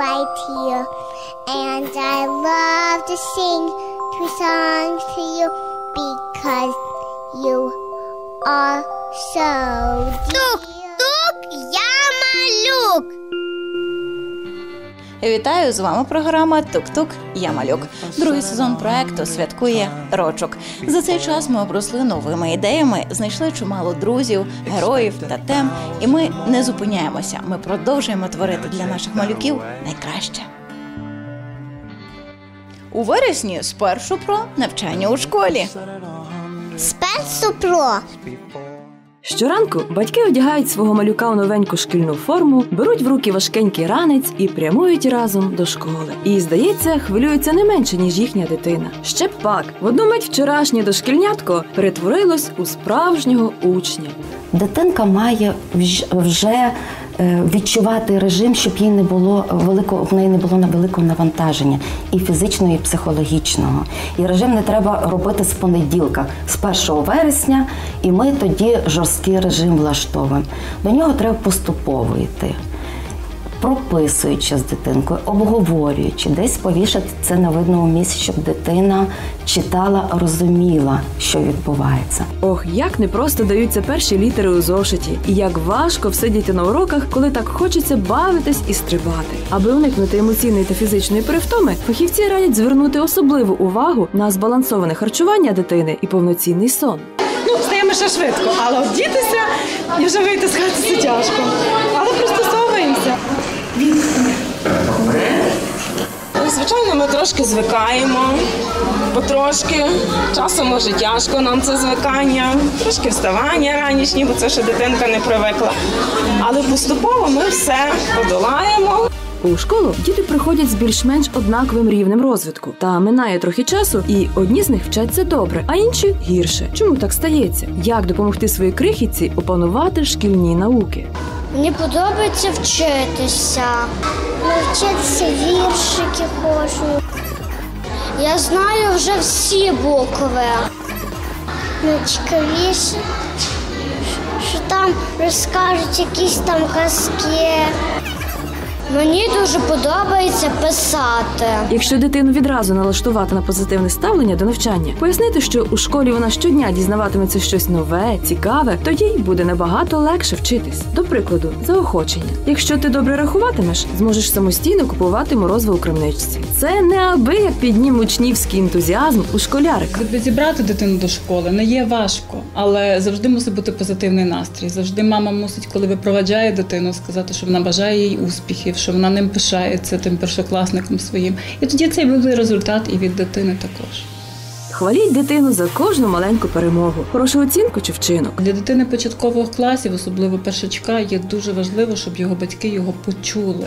right here. And I love to sing two songs to you because you are so dear. Вітаю з вами. Програма Тук-Тук. Я малюк. Другий сезон проекту святкує рочок. За цей час ми обросли новими ідеями, знайшли чимало друзів, героїв та тем. І ми не зупиняємося. Ми продовжуємо творити для наших малюків найкраще. У вересні спершу про навчання у школі. Спершу про Щоранку батьки одягають свого малюка у новеньку шкільну форму, беруть в руки важкенький ранець і прямують разом до школи. І здається, хвилюються не менше ніж їхня дитина. Ще б пак в одну мить вчорашнє дошкільнятко перетворилось у справжнього учня. Дитинка має вж- вже відчувати режим, щоб їй не було великого в неї не було на великого навантаження і фізичного, і психологічного. І режим не треба робити з понеділка, з 1 вересня, і ми тоді жорсткий режим влаштовуємо. До нього треба поступово йти. Прописуючи з дитинкою, обговорюючи, десь повішати це на видному місці, щоб дитина читала, розуміла, що відбувається. Ох, як непросто даються перші літери у зошиті, і як важко всидіти на уроках, коли так хочеться бавитись і стрибати. Аби уникнути емоційної та фізичної перевтоми, фахівці радять звернути особливу увагу на збалансоване харчування дитини і повноцінний сон. Ну, стаємо ще швидко, але вдітися і вже вийти з хати це тяжко. Пристосовуємося. Звичайно, ми трошки звикаємо, потрошки. Часом може тяжко нам це звикання, трошки вставання ранішні, бо це ще дитинка не привикла. Але поступово ми все подолаємо. У школу діти приходять з більш-менш однаковим рівнем розвитку. Та минає трохи часу, і одні з них вчаться добре, а інші гірше. Чому так стається? Як допомогти своїй крихітці опанувати шкільні науки? Мені подобається вчитися. Навчитися віршики хочу. Я знаю вже всі букви. Найцікавіше, що там розкажуть якісь там казки. Мені дуже подобається писати. Якщо дитину відразу налаштувати на позитивне ставлення до навчання, пояснити, що у школі вона щодня дізнаватиметься щось нове, цікаве, тоді й буде набагато легше вчитись. До прикладу, заохочення. Якщо ти добре рахуватимеш, зможеш самостійно купувати морозиво у крамничці. Це неабияк підніме учнівський ентузіазм у школярика. Якби зібрати дитину до школи не є важко, але завжди мусить бути позитивний настрій. Завжди мама мусить, коли випроваджає дитину, сказати, що вона бажає їй успіхів, що вона ним пишається тим першокласником своїм. І тоді цей буде результат і від дитини також. Хваліть дитину за кожну маленьку перемогу, хорошу оцінку чи вчинок. Для дитини початкових класів, особливо першачка, є дуже важливо, щоб його батьки його почули.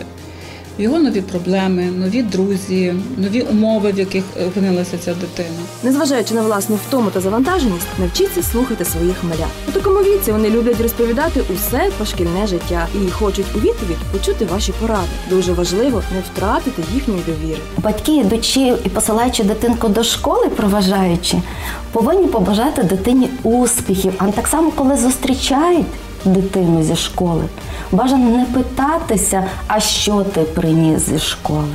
Його нові проблеми, нові друзі, нові умови, в яких опинилася ця дитина. Незважаючи на власну втому та завантаженість, навчіться слухати своїх малят. У такому віці вони люблять розповідати усе про шкільне життя і хочуть у відповідь почути ваші поради. Дуже важливо не втратити їхньої довіри. Батьки, йдучи і посилаючи дитинку до школи, проважаючи, повинні побажати дитині успіхів. А так само, коли зустрічають дитину зі школи, бажано не питатися, а що ти приніс зі школи,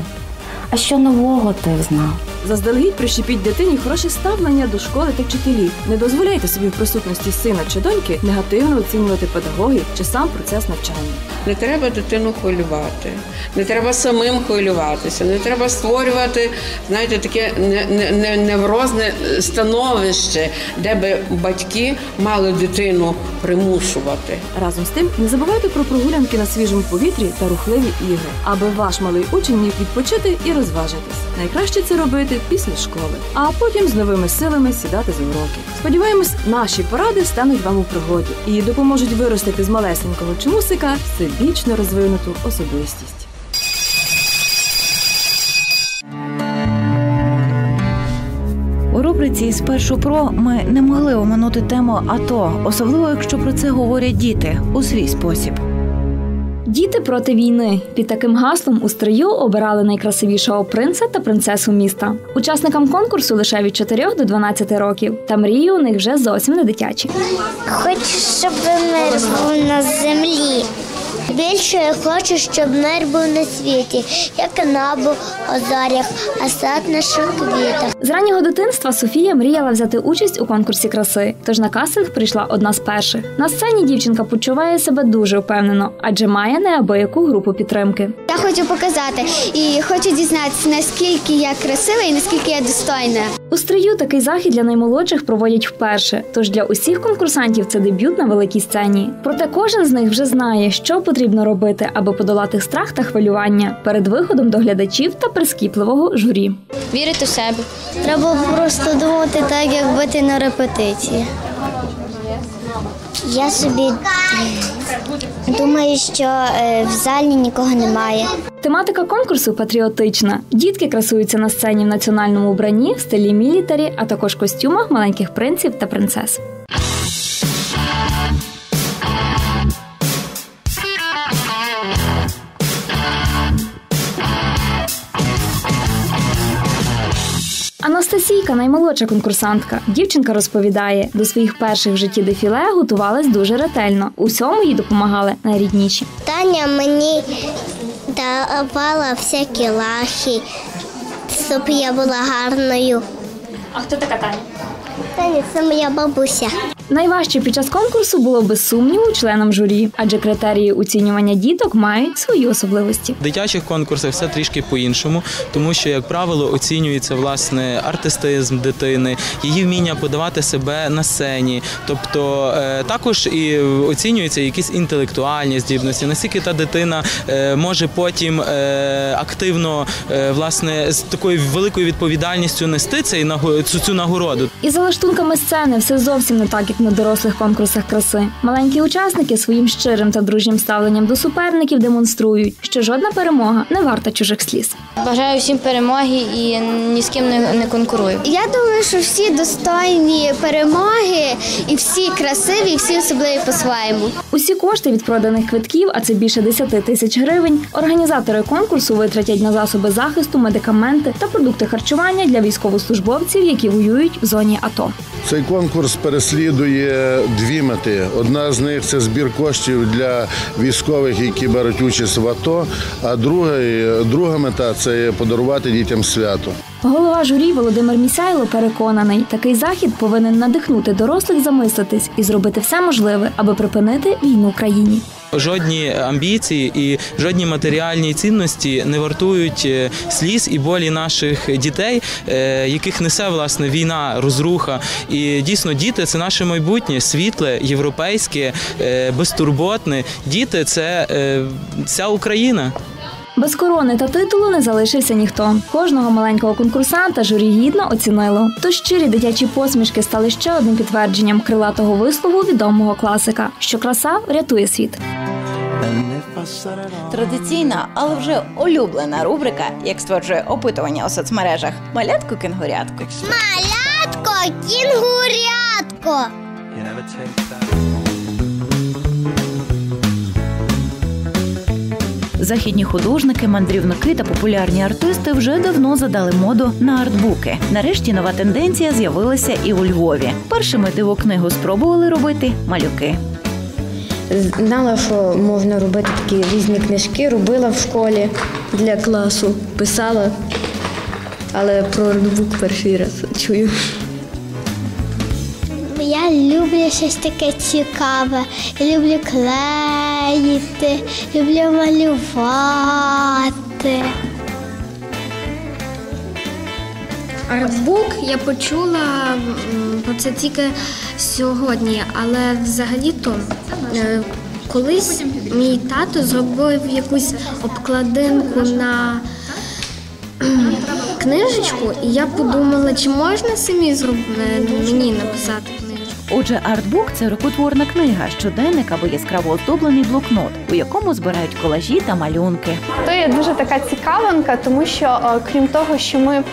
а що нового ти знав. Заздалегідь прищепіть дитині хороше ставлення до школи та вчителів. Не дозволяйте собі в присутності сина чи доньки негативно оцінювати педагогів чи сам процес навчання. Не треба дитину хвилювати, не треба самим хвилюватися, не треба створювати, знаєте, таке не- не- не- неврозне становище, де би батьки мали дитину примушувати. Разом з тим, не забувайте про прогулянки на свіжому повітрі та рухливі ігри, аби ваш малий учень міг відпочити і розважитись. Найкраще це робити після школи, а потім з новими силами сідати за уроки. Сподіваємось, наші поради стануть вам у пригоді і допоможуть виростити з малесенького чмусика всебічно розвинуту особистість. У рубриці «Спершу про ми не могли оминути тему АТО, особливо якщо про це говорять діти у свій спосіб. Діти проти війни під таким гаслом у стрию обирали найкрасивішого принца та принцесу міста. Учасникам конкурсу лише від 4 до 12 років, та мрії у них вже зовсім не дитячі. Хочу, щоб мир був на землі. Більше я хочу, щоб мир був на світі, як небо, озорях, а сад наших квітах. З раннього дитинства Софія мріяла взяти участь у конкурсі краси, тож на кастинг прийшла одна з перших. На сцені дівчинка почуває себе дуже впевнено, адже має неабияку групу підтримки. Я хочу показати і хочу дізнатися, наскільки я красива і наскільки я достойна. У стрию такий захід для наймолодших проводять вперше, тож для усіх конкурсантів це дебют на великій сцені. Проте кожен з них вже знає, що потрібно робити, аби подолати страх та хвилювання перед виходом до глядачів та прискіпливого журі. Вірити в себе. Треба просто думати так, якби ти на репетиції. Я собі думаю, що е, в залі нікого немає. Тематика конкурсу патріотична. Дітки красуються на сцені в національному вбранні в стилі мілітарі, а також костюмах маленьких принців та принцес. Анастасійка, наймолодша конкурсантка. Дівчинка розповідає, до своїх перших в житті дефіле готувалась дуже ретельно. Усьому їй допомагали найрідніші. Таня мені давала всякі лахи, щоб я була гарною. А хто така Таня? Таня це моя бабуся. Найважче під час конкурсу було без сумніву членам журі, адже критерії оцінювання діток мають свої особливості. В дитячих конкурсах все трішки по-іншому, тому що, як правило, оцінюється власне артистизм дитини, її вміння подавати себе на сцені. Тобто е, також і оцінюються якісь інтелектуальні здібності, наскільки та дитина е, може потім е, активно власне з такою великою відповідальністю нести цей наго- цю, цю нагороду. І за лаштунками сцени все зовсім не так, як на дорослих конкурсах краси. Маленькі учасники своїм щирим та дружнім ставленням до суперників демонструють, що жодна перемога не варта чужих сліз. Бажаю всім перемоги і ні з ким не, не конкурую. Я думаю, що всі достойні перемоги і всі красиві, і всі особливі по-своєму. Усі кошти від проданих квитків, а це більше 10 тисяч гривень, організатори конкурсу витратять на засоби захисту, медикаменти та продукти харчування для військовослужбовців, які воюють в зоні АТО. Цей конкурс переслідує дві мети. Одна з них це збір коштів для військових, які беруть участь в АТО. А друга, друга мета це подарувати дітям свято. Голова журі Володимир Місяйло переконаний, такий захід повинен надихнути дорослих замислитись і зробити все можливе, аби припинити війну країні. Жодні амбіції і жодні матеріальні цінності не вартують е, сліз і болі наших дітей, е, яких несе власне війна, розруха. І дійсно діти це наше майбутнє, світле, європейське, е, безтурботне. Діти це вся Україна. Без корони та титулу не залишився ніхто. Кожного маленького конкурсанта журі гідно оцінило. Тож щирі дитячі посмішки стали ще одним підтвердженням крилатого вислову відомого класика, що краса врятує світ. Традиційна, але вже улюблена рубрика, як стверджує опитування у соцмережах малятку кенгурятку. Малятко, кінгурятко. Західні художники, мандрівники та популярні артисти вже давно задали моду на артбуки. Нарешті нова тенденція з'явилася і у Львові. Першими дивокнигу спробували робити малюки. Знала, що можна робити такі різні книжки, робила в школі для класу, писала, але про артбук перший раз чую. Я люблю щось таке цікаве. Я люблю клеїти, люблю малювати. Артбук я почула про це тільки сьогодні, але взагалі-то е, колись мій тато зробив якусь обкладинку на книжечку, і я подумала, чи можна самі зробити мені написати. Отже, артбук це рукотворна книга, щоденник або яскраво оздоблений блокнот, у якому збирають колажі та малюнки. То є дуже така цікавинка, тому що е, крім того, що ми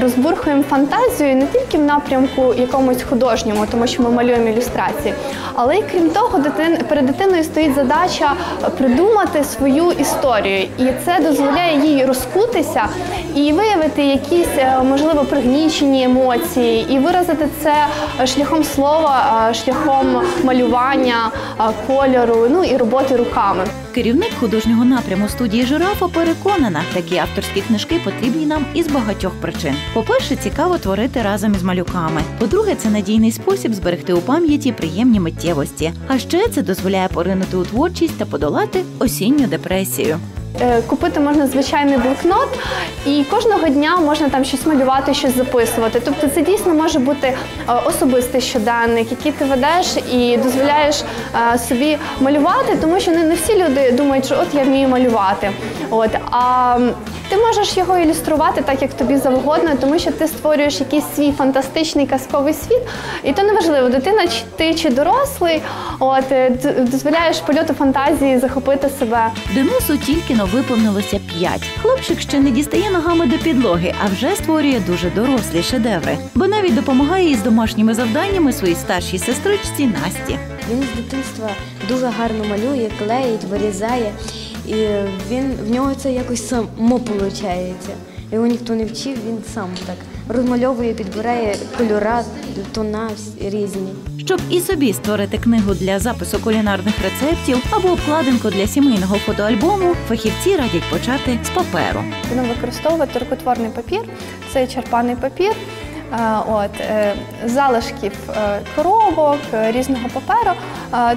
розбурхуємо фантазію не тільки в напрямку якомусь художньому, тому що ми малюємо ілюстрації, але й крім того, перед дитиною стоїть задача придумати свою історію, і це дозволяє їй розкутися і виявити якісь е, можливо пригнічені емоції, і виразити це е, шляхом слова, е, шляхом малювання, е, кольору, ну і роботи руками. Керівник художнього напряму студії Жирафа переконана, такі авторські книжки потрібні нам із багатьох причин. По-перше, цікаво творити разом із малюками. По-друге, це надійний спосіб зберегти у пам'яті приємні миттєвості. А ще це дозволяє поринути у творчість та подолати осінню депресію. Е, Купити можна звичайний блокнот, і кожного дня можна там щось малювати, щось записувати. Тобто це дійсно може бути е, особистий щоденник, який ти ведеш і дозволяєш е, собі малювати, тому що не, всі люди думають, що от я вмію малювати. От а ти можеш його ілюструвати так, як тобі завгодно, тому що ти створюєш якийсь свій фантастичний казковий світ, і то неважливо, дитина ти чи дорослий. От дозволяєш польоту фантазії захопити себе. Денису тільки но виповнилося п'ять. Хлопчик ще не дістає ногами до підлоги, а вже створює дуже дорослі шедеври, бо навіть допомагає із домашніми завданнями своїй старшій сестричці Насті. Він з дитинства дуже гарно малює, клеїть, вирізає, і він в нього це якось само виходить. Його ніхто не вчив, він сам так розмальовує, підбирає кольора, тона різні. Щоб і собі створити книгу для запису кулінарних рецептів або обкладинку для сімейного фотоальбому, фахівці радять почати з паперу. Використовувати рукотворний папір, це черпаний папір. Е, От е, залишків е, коробок, різного паперу.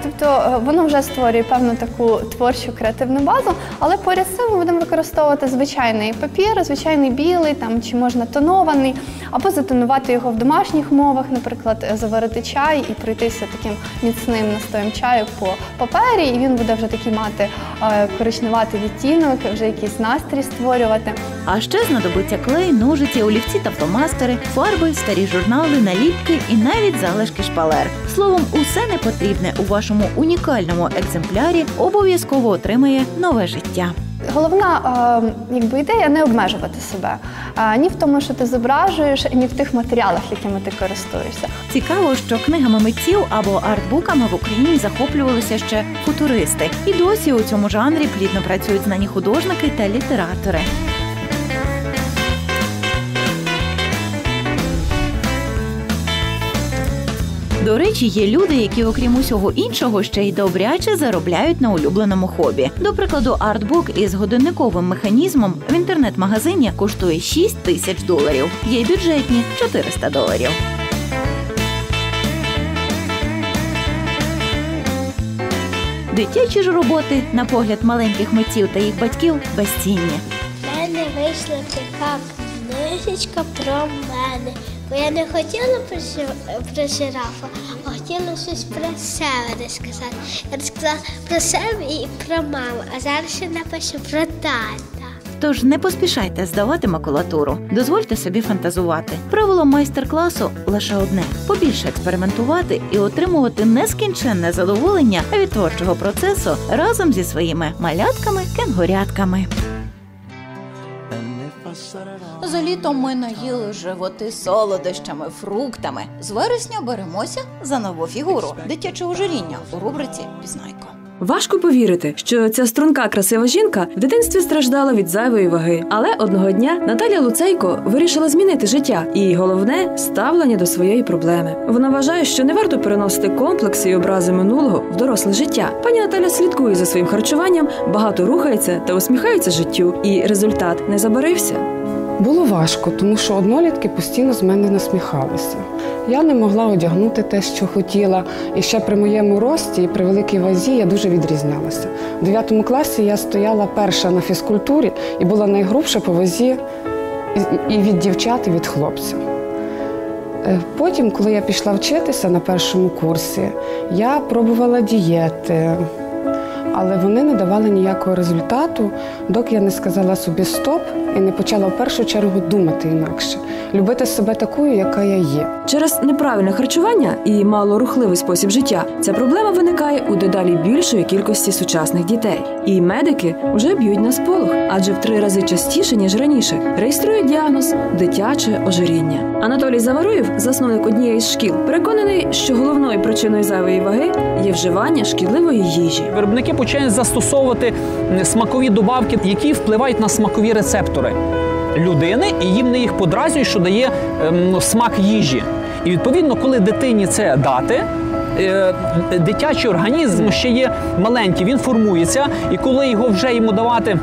Тобто воно вже створює певну таку творчу креативну базу, але поряд з цим ми будемо використовувати звичайний папір, звичайний білий, там чи можна тонований, або затонувати його в домашніх умовах, наприклад, заварити чай і пройтися таким міцним настоєм чаю по папері, і він буде вже такий мати коричневатий відтінок, вже якийсь настрій створювати. А ще знадобиться клей, ножиці, олівці та фломастери, фарби, старі журнали, наліпки і навіть залишки шпалер. Словом, усе непотрібне у вашому унікальному екземплярі обов'язково отримає нове життя. Головна е, якби ідея не обмежувати себе е, ні в тому, що ти зображуєш, ні в тих матеріалах, якими ти користуєшся. Цікаво, що книгами митців або артбуками в Україні захоплювалися ще футуристи, і досі у цьому жанрі плідно працюють знані художники та літератори. До речі, є люди, які, окрім усього іншого, ще й добряче заробляють на улюбленому хобі. До прикладу, артбук із годинниковим механізмом в інтернет-магазині коштує 6 тисяч доларів. Є бюджетні 400 доларів. Дитячі ж роботи, на погляд маленьких митців та їх батьків, безцінні. В мене вийшла така книжечка про мене. Бо я не хотіла про, про жирафа, а хотіла щось про себе розказати. Я розказала про себе і про маму, а зараз ще напишу про тата. Тож не поспішайте здавати макулатуру, дозвольте собі фантазувати. Правило майстер-класу лише одне: побільше експериментувати і отримувати нескінченне задоволення від творчого процесу разом зі своїми малятками-кенгурятками. За літом ми наїли животи солодощами, фруктами. З вересня беремося за нову фігуру дитяче ожиріння у рубриці Пізнайко. Важко повірити, що ця струнка красива жінка в дитинстві страждала від зайвої ваги. Але одного дня Наталя Луцейко вирішила змінити життя і головне ставлення до своєї проблеми. Вона вважає, що не варто переносити комплекси і образи минулого в доросле життя. Пані Наталя слідкує за своїм харчуванням, багато рухається та усміхається життю, і результат не забарився. Було важко, тому що однолітки постійно з мене насміхалися. Я не могла одягнути те, що хотіла. І ще при моєму рості і при великій вазі я дуже відрізнялася. У 9 класі я стояла перша на фізкультурі і була найгрубша по вазі і- від дівчат, і від хлопців. Е, Потім, коли я пішла вчитися на першому курсі, я пробувала дієти, але вони не давали ніякого результату, доки я не сказала собі стоп і не почала в першу чергу думати інакше, любити себе такою, яка я є. Через неправильне харчування і малорухливий спосіб життя ця проблема виникає у дедалі більшої кількості сучасних дітей. І медики вже б'ють на сполох, адже в три рази частіше ніж раніше реєструють діагноз дитяче ожиріння. Анатолій Заваруєв, засновник однієї з шкіл, переконаний, що головною причиною зайвої ваги є вживання шкідливої їжі. Виробники починають застосовувати смакові добавки, які впливають на смакові рецептори людини, і їм не їх подразнюють, що дає ем, смак їжі. І відповідно, коли дитині це дати, е, дитячий організм ще є маленький, він формується, і коли його вже йому давати.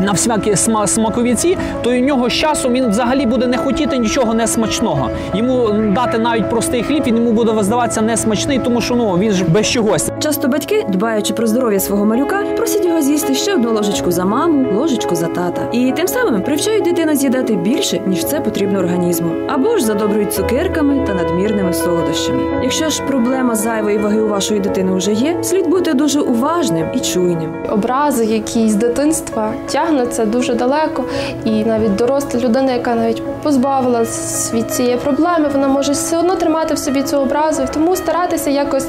На всякі сма- смаковіці, то в нього з часом він взагалі буде не хотіти нічого несмачного. Йому дати навіть простий хліб, він йому буде здаватися несмачний, тому що ну він ж без чогось. Часто батьки, дбаючи про здоров'я свого малюка, просять його з'їсти ще одну ложечку за маму, ложечку за тата. І тим самим привчають дитину з'їдати більше, ніж це потрібно організму, або ж задобрюють цукерками та надмірними солодощами. Якщо ж проблема зайвої ваги у вашої дитини вже є, слід бути дуже уважним і чуйним. Образи, які з дитинства тягнуться дуже далеко, і навіть доросла людина, яка навіть позбавилась від цієї проблеми, вона може все одно тримати в собі цю образу, і тому старатися якось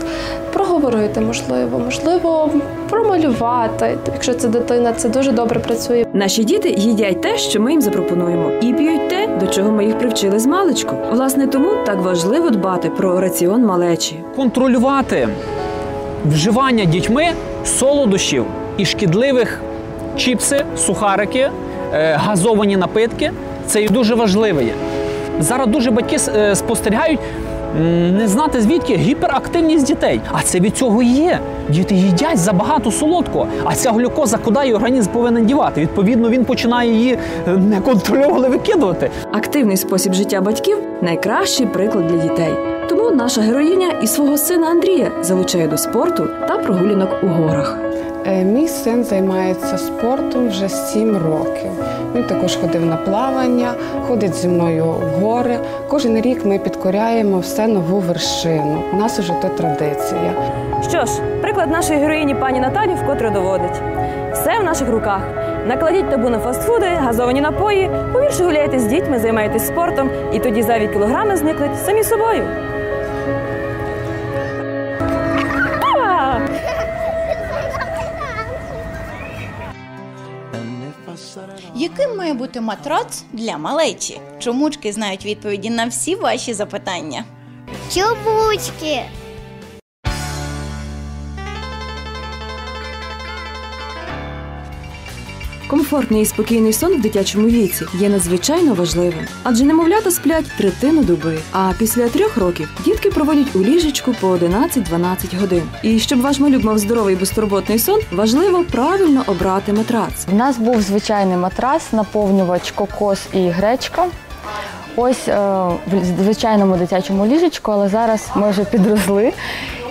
проговорити, можливо, можливо, промалювати. Якщо це дитина, це дуже добре працює. Наші діти їдять те, що ми їм запропонуємо, і п'ють те, до чого ми їх привчили з маличку. Власне, тому так важливо дбати про раціон малечі. контролювати вживання дітьми солодощів і шкідливих чіпси, сухарики, е, газовані напитки. Це і дуже важливо є. Зараз дуже батьки е, спостерігають. Не знати звідки гіперактивність дітей. А це від цього і є. Діти їдять забагато солодкого, а ця глюкоза куди її організм повинен дівати. Відповідно, він починає її е, неконтрольовано викидувати. Активний спосіб життя батьків найкращий приклад для дітей. Тому наша героїня і свого сина Андрія залучає до спорту та прогулянок у горах. Е, Мій син займається спортом вже 7 років. Він також ходив на плавання, ходить зі мною в гори. Кожен рік ми підкоряємо все нову вершину. У нас уже то традиція. Що ж, приклад нашої героїні пані Наталі вкотре доводить. Все в наших руках. Накладіть табу на фастфуди, газовані напої, повірше гуляйте з дітьми, займайтесь спортом, і тоді зайві кілограми зникнуть самі собою. Яким має бути матрац для малечі? Чомучки знають відповіді на всі ваші запитання. Чубучки. Комфортний і спокійний сон в дитячому віці є надзвичайно важливим, адже немовлята сплять третину доби. А після трьох років дітки проводять у ліжечку по 11-12 годин. І щоб ваш малюк мав здоровий безтурботний сон, важливо правильно обрати матрац. В нас був звичайний матрас, наповнювач кокос і гречка. Ось е, в звичайному дитячому ліжечку, але зараз ми вже підросли.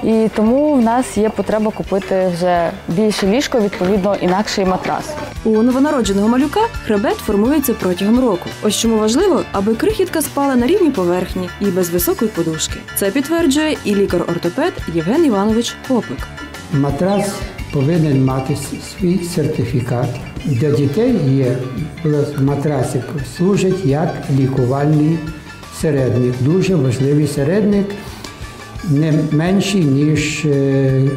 І тому в нас є потреба купити вже більше ліжко, відповідно, інакший матрас. У новонародженого малюка хребет формується протягом року. Ось чому важливо, аби крихітка спала на рівній поверхні і без високої подушки. Це підтверджує і лікар-ортопед Євген Іванович Попик. Матрас повинен мати свій сертифікат. Для дітей є матраси служать як лікувальний середник. Дуже важливий середник, не менший, ніж е,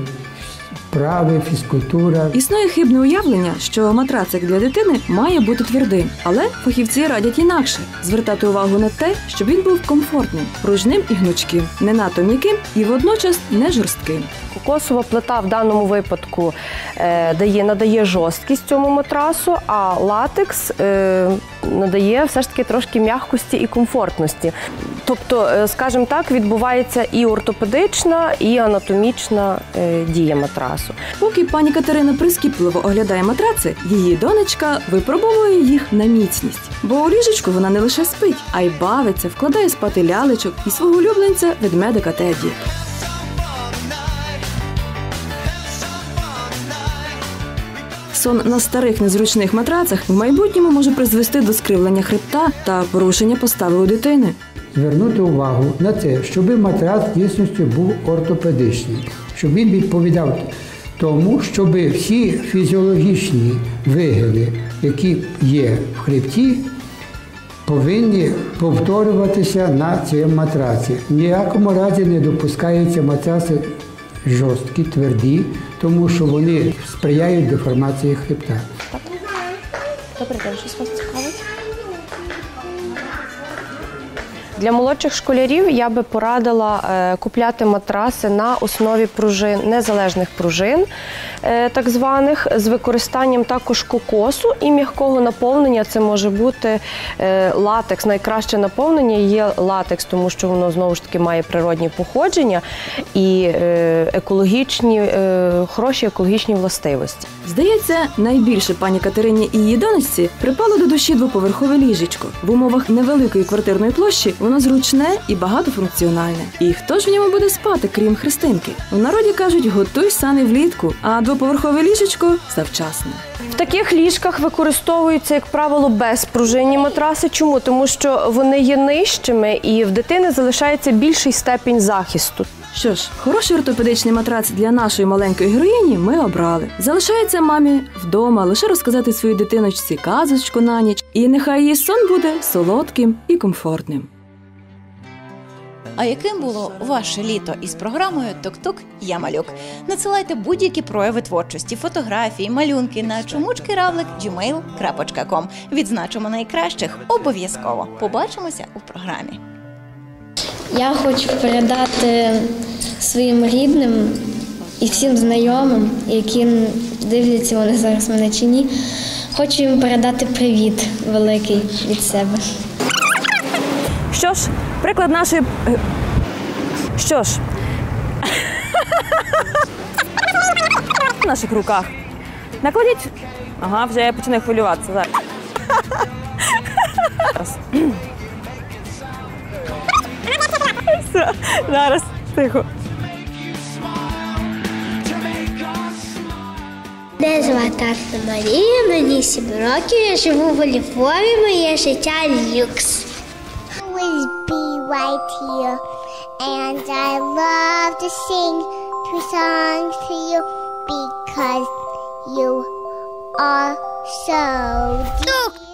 вправи, фізкультура. Існує хибне уявлення, що матрацик для дитини має бути твердим, але фахівці радять інакше звертати увагу на те, щоб він був комфортним, пружним і гнучким, не надто м'яким і водночас не жорстким. Кокосова плита в даному випадку е, дає, надає жорсткість цьому матрасу, а латекс е, надає все ж таки трошки м'якості і комфортності. Тобто, е, скажімо так, відбувається і ортопедична, і анатомічна е, дія матрасу. Поки пані Катерина прискіпливо оглядає матраци, її донечка випробовує їх на міцність. Бо у ліжечку вона не лише спить, а й бавиться, вкладає спати лялечок і свого улюбленця ведмедика Теді. Сон на старих незручних матрацах в майбутньому може призвести до скривлення хребта та порушення постави у дитини. Звернути увагу на те, щоб матрац в дійсності був ортопедичний, щоб він відповідав тому, щоб всі фізіологічні вигини, які є в хребті, повинні повторюватися на цьому матраці. В ніякому разі не допускаються матраси жорсткі, тверді, тому що вони сприяють деформації хребта. Добрий день, щось вас Для молодших школярів я би порадила е, купляти матраси на основі пружин, незалежних пружин, е, так званих, з використанням також кокосу і м'якого наповнення. Це може бути е, латекс. Найкраще наповнення є латекс, тому що воно знову ж таки має природні походження і екологічні, хороші екологічні властивості. Здається, найбільше пані Катерині і її донечці припало до душі двоповерхове ліжечко. В умовах невеликої квартирної площі воно зручне і багатофункціональне. І хто ж в ньому буде спати, крім Христинки? У народі кажуть, готуй сани влітку, а двоповерхове ліжечко завчасне. В таких ліжках використовуються, як правило, безпружинні матраси. Чому? Тому що вони є нижчими і в дитини залишається більший степінь захисту. Що ж, хороший ортопедичний матрац для нашої маленької героїні ми обрали. Залишається мамі вдома лише розказати своїй дитиночці казочку на ніч, і нехай її сон буде солодким і комфортним. А яким було ваше літо із програмою Тук-Тук Я малюк? Надсилайте будь-які прояви творчості, фотографії, малюнки на чомучкиравлик.gmail.com. Відзначимо найкращих обов'язково. Побачимося у програмі. Я хочу передати своїм рідним і всім знайомим, які дивляться вони зараз мене чи ні. Хочу їм передати привіт великий від себе. Що ж, приклад нашої. Що ж. В наших руках. Накладіть. Ага, вже я починаю хвилюватися. Зараз. Все, Зараз, тихо. Мене звати Марія, мені 7 років, я живу в Львові, моє життя люкс. right here. And I love to sing two songs to you because you are so dear.